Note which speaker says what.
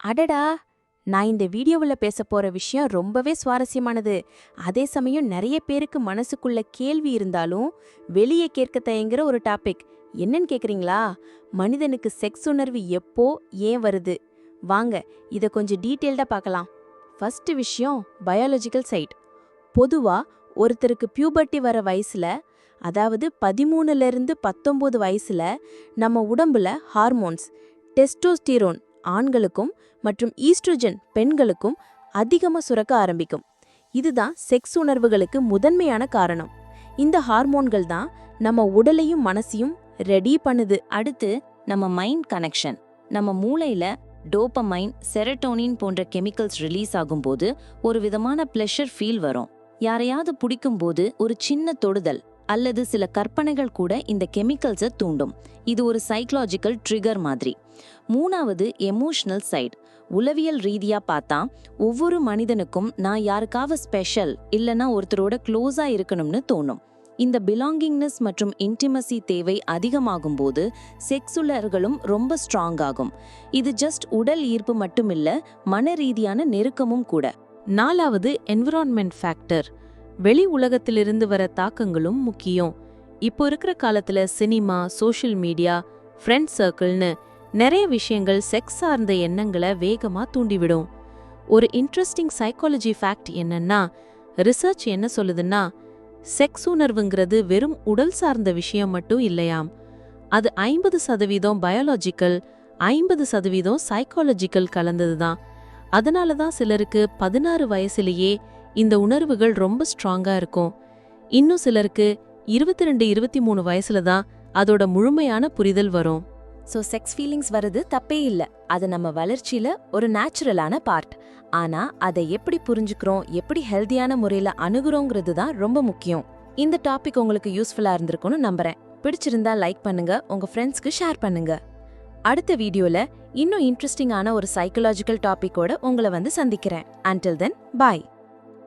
Speaker 1: அடடா நான் இந்த வீடியோவில் பேச போகிற விஷயம் ரொம்பவே சுவாரஸ்யமானது. அதே சமயம் நிறைய பேருக்கு மனசுக்குள்ள கேள்வி இருந்தாலும் வெளியே கேட்க தயங்குற ஒரு டாபிக். என்னன்னு கேட்குறீங்களா மனிதனுக்கு செக்ஸ் உணர்வு எப்போ ஏன் வருது? வாங்க இதை கொஞ்சம் டீட்டெயில்டா பார்க்கலாம் ஃபர்ஸ்ட் விஷயம் பயாலஜிக்கல் சைட். பொதுவா ஒருத்தருக்கு பியூபர்ட்டி வர வயசுல அதாவது பதிமூணுல இருந்து வயசில் வயசுல நம்ம உடம்புல ஹார்மோன்ஸ் டெஸ்டோஸ்டிரோன் ஆண்களுக்கும் மற்றும் ஈஸ்ட்ரஜன் பெண்களுக்கும் அதிகமாக சுரக்க ஆரம்பிக்கும். இதுதான் செக்ஸ் உணர்வுகளுக்கு முதன்மையான காரணம். இந்த ஹார்மோன்கள் தான் நம்ம உடலையும் மனசையும் ரெடி பண்ணுது.
Speaker 2: அடுத்து நம்ம மைண்ட் கனெக்ஷன். நம்ம மூளையில டோபமைன் செரட்டோனின் போன்ற கெமிக்கல்ஸ் ரிலீஸ் ஆகும்போது ஒரு விதமான ப்ளெஷர் ஃபீல் வரும். யாரையாவது பிடிக்கும்போது ஒரு சின்ன தொடுதல் அல்லது சில கற்பனைகள் கூட இந்த கெமிக்கல்ஸை தூண்டும். இது ஒரு சைக்கலாஜிக்கல் ட்ரிகர் மாதிரி. மூணாவது எமோஷனல் சைட் உளவியல் ரீதியாக பார்த்தா ஒவ்வொரு மனிதனுக்கும் நான் யாருக்காவது ஸ்பெஷல் இல்லைன்னா ஒருத்தரோட க்ளோஸாக இருக்கணும்னு தோணும். இந்த பிலாங்கிங்னஸ் மற்றும் இன்டிமசி தேவை அதிகமாகும் போது செக்ஸுலர்களும் ரொம்ப ஸ்ட்ராங் ஆகும். இது ஜஸ்ட் உடல் ஈர்ப்பு மட்டுமில்ல மன ரீதியான நெருக்கமும் கூட.
Speaker 1: நாலாவது என்விரான்மெண்ட் ஃபேக்டர் வெளி உலகத்திலிருந்து வர தாக்கங்களும் முக்கியம். இப்போ இருக்கிற காலத்துல சினிமா சோஷியல் மீடியா ஃப்ரெண்ட் சர்க்கிள்னு நிறைய விஷயங்கள் செக்ஸ் சார்ந்த எண்ணங்களை வேகமா தூண்டிவிடும். ஒரு இன்ட்ரெஸ்டிங் சைக்காலஜி ஃபேக்ட் என்னன்னா ரிசர்ச் என்ன சொல்லுதுன்னா செக்ஸ் உணர்வுங்கிறது வெறும் உடல் சார்ந்த விஷயம் மட்டும் இல்லையாம். அது ஐம்பது சதவீதம் பயாலஜிக்கல் ஐம்பது சதவீதம் சைக்காலஜிக்கல் கலந்தது தான் அதனால தான் சிலருக்கு பதினாறு வயசுலயே இந்த உணர்வுகள் ரொம்ப ஸ்ட்ராங்கா இருக்கும். இன்னும் சிலருக்கு இருபத்தி ரெண்டு இருபத்தி மூணு வயசுல தான் அதோட முழுமையான புரிதல் வரும்.
Speaker 2: ஸோ செக்ஸ் ஃபீலிங்ஸ் வருது தப்பே இல்லை. அது நம்ம வளர்ச்சியில ஒரு நேச்சுரலான பார்ட் ஆனா அதை எப்படி புரிஞ்சுக்கிறோம் எப்படி ஹெல்தியான முறையில அணுகுறோங்கிறது தான் ரொம்ப முக்கியம். இந்த டாபிக் உங்களுக்கு யூஸ்ஃபுல்லா இருந்திருக்கும்னு நம்புறேன். பிடிச்சிருந்தா லைக் பண்ணுங்க உங்க ஃப்ரெண்ட்ஸ்க்கு ஷேர் பண்ணுங்க. அடுத்த வீடியோல இன்னும் இன்ட்ரெஸ்டிங்கான ஒரு சைக்கலாஜிக்கல் டாபிக்கோட உங்களை வந்து சந்திக்கிறேன். அண்டில் தென் பாய்